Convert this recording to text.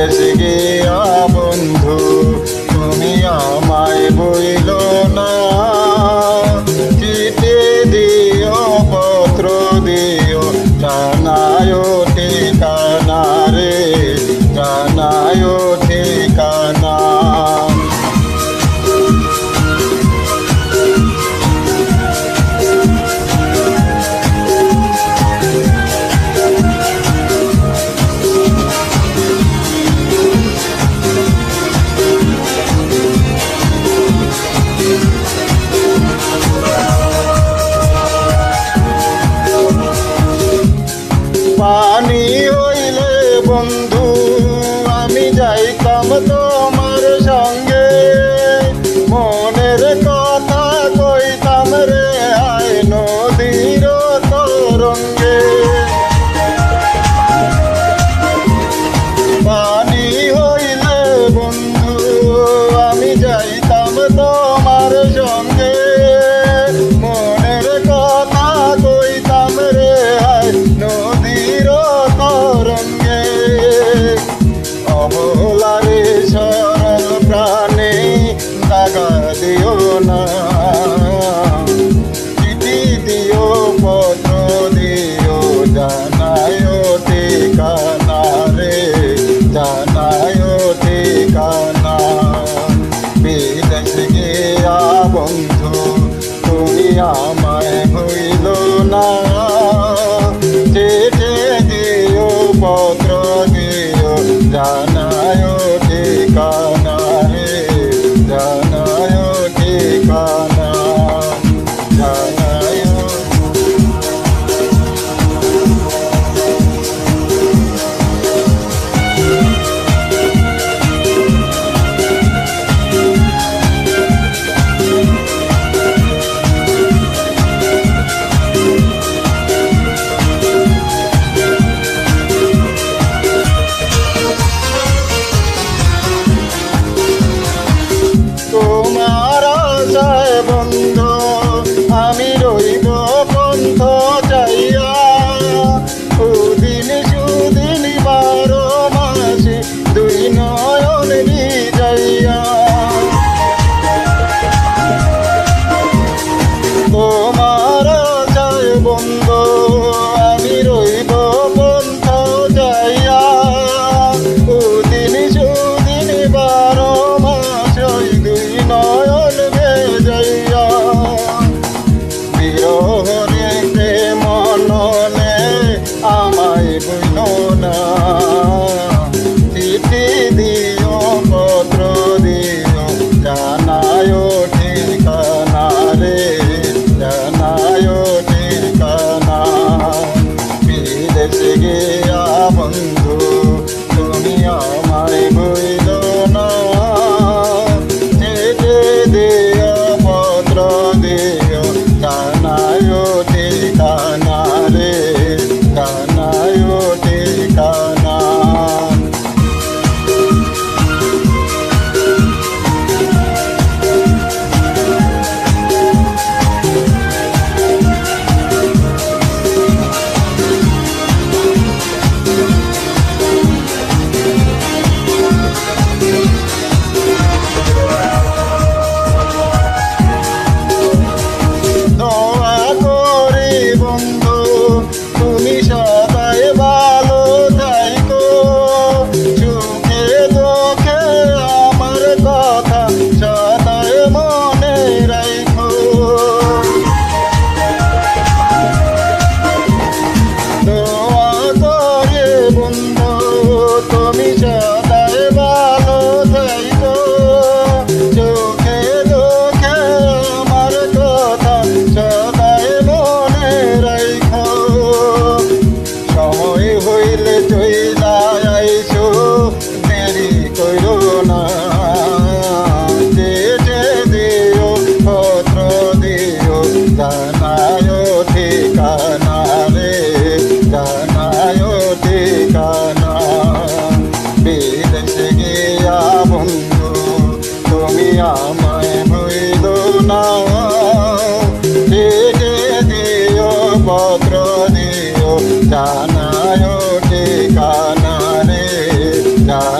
কাছের গিয়া বন্ধু তুমি আমায় বইল না। চিঠি দিও পত্র দিও জানায় বন্ধু আমি যাইতাম তোমার সঙ্গে। দেশে গিয়া বন্ধু, তুমি আমায় ভৈল না। ডেকে দিও পত্র দিও, জানায় ঠিকানা রে। জানা